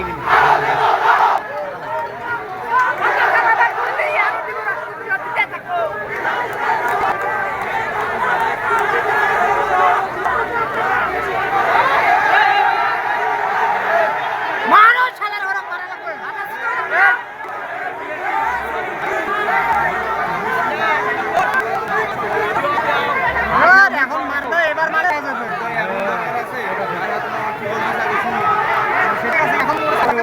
shining.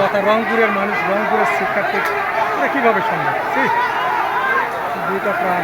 কথা রংপুরের মানুষ রংপুরের শিক্ষার্থী কীভাবে সম্ভব? দুইটা প্রাণ।